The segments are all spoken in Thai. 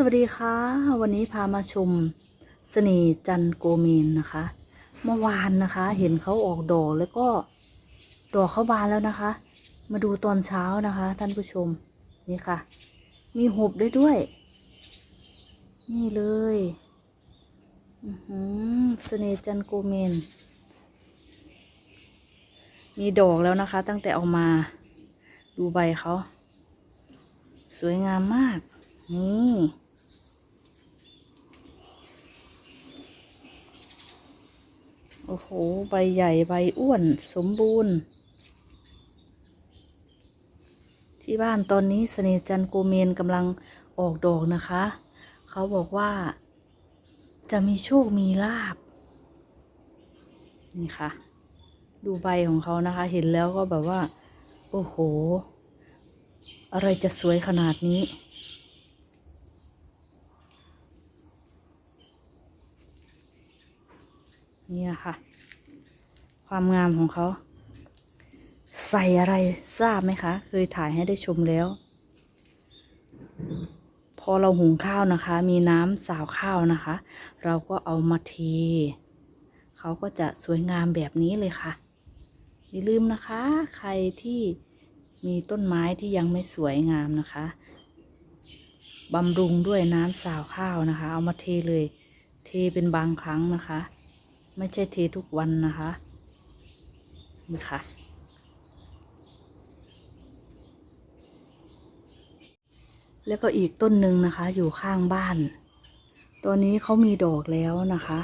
สวัสดีค่ะ วันนี้พามาชมเสน่จันโกเมนนะคะ เมื่อวานนะคะ เห็นเขาออกดอกแล้วก็ดอกเขาบานแล้วนะคะ มาดูตอนเช้านะคะ ท่านผู้ชมนี่ค่ะ มีหุบด้วยด้วย นี่เลยเสน่จันโกเมน มีดอกแล้วนะคะ ตั้งแต่เอามาดูใบเขา สวยงามมากนี่ โอ้โห ใบใหญ่ใบอ้วน สมบูรณ์ ที่บ้านตอนนี้เสน่จันโกเมนกำลังออกดอกนะคะ เขาบอกว่า จะมีโชคมีลาบ นี่ค่ะ ดูใบของเขานะคะ เห็นแล้วก็แบบว่า โอ้โห อะไรจะสวยขนาดนี้ นี่นะคะความงามของเขา ใส่อะไรทราบไหมคะ เคยถ่ายให้ได้ชมแล้ว พอเราหุงข้าวนะคะ มีน้ำสาวข้าวนะคะ เราก็เอามาเทเขาก็จะสวยงามแบบนี้เลยค่ะ อย่าลืมนะคะ ใครที่มีต้นไม้ที่ยังไม่สวยงามนะคะบำรุงด้วยน้ำสาวข้าวนะคะ เอามาเทเลย เทเป็นบางครั้งนะคะ ไม่ใช่เททุกวันนะคะนี่ค่ะ แล้วก็อีกต้นหนึ่งนะคะ อยู่ข้างบ้าน ตัวนี้เขามีดอกแล้วนะคะ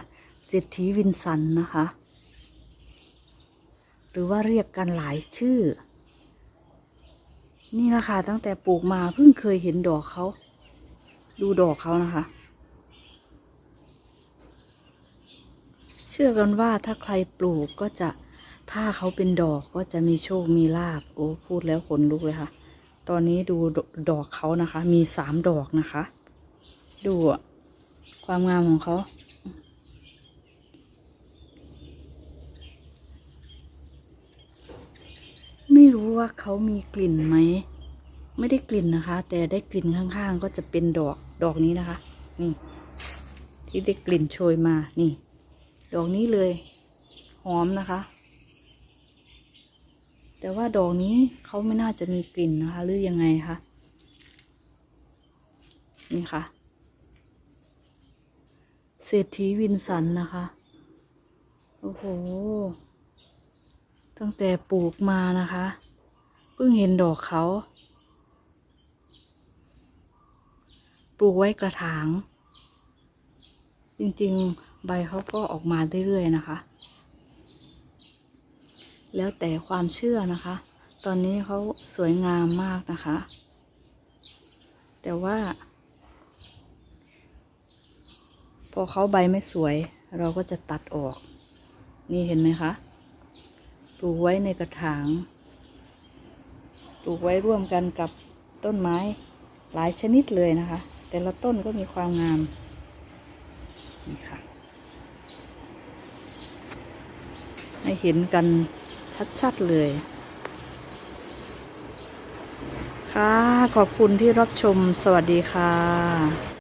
เศรษฐีวินสันนะคะ หรือว่าเรียกกันหลายชื่อ นี่นะคะตั้งแต่ปลูกมาเพิ่งเคยเห็นดอกเขา ดูดอกเขานะคะ ชื่อกันว่าถ้าใครปลูกก็จะถ้าเขาเป็นดอกก็จะมีโชคมีลาบโอ้พูดแล้วขนลุกเลยค่ะ ตอนนี้ดูดอกเขานะคะ มีสามดอกนะคะ ดูอะความงามของเขาไม่รู้ว่าเขามีกลิ่นไหม ไม่ได้กลิ่นนะคะ แต่ได้กลิ่นข้างๆ ก็จะเป็นดอกดอกนี้นะคะ นี่ ที่ได้กลิ่นโชยมานี่ ดอกนี้เลย หอมนะคะ แต่ว่าดอกนี้เขาไม่น่าจะมีกลิ่นนะคะ หรือยังไงคะนี่ค่ะ เศรษฐีวินสันนะคะ โอ้โห ตั้งแต่ปลูกมานะคะ เพิ่งเห็นดอกเขา ปลูกไว้กระถาง จริง ๆ ใบเขาก็ออกมาเรื่อยๆนะคะ แล้วแต่ความเชื่อนะคะ ตอนนี้เขาสวยงามมากนะคะ แต่ว่า พอเขาใบไม่สวย เราก็จะตัดออก นี่เห็นไหมคะปลูกไว้ในกระถางปลูกไว้ร่วมกันกับต้นไม้หลายชนิดเลยนะคะ แต่ละต้นก็มีความงามนี่ค่ะ ให้ เห็นกันชัดๆเลย ค่ะ ขอบคุณที่รับชมสวัสดีค่ะ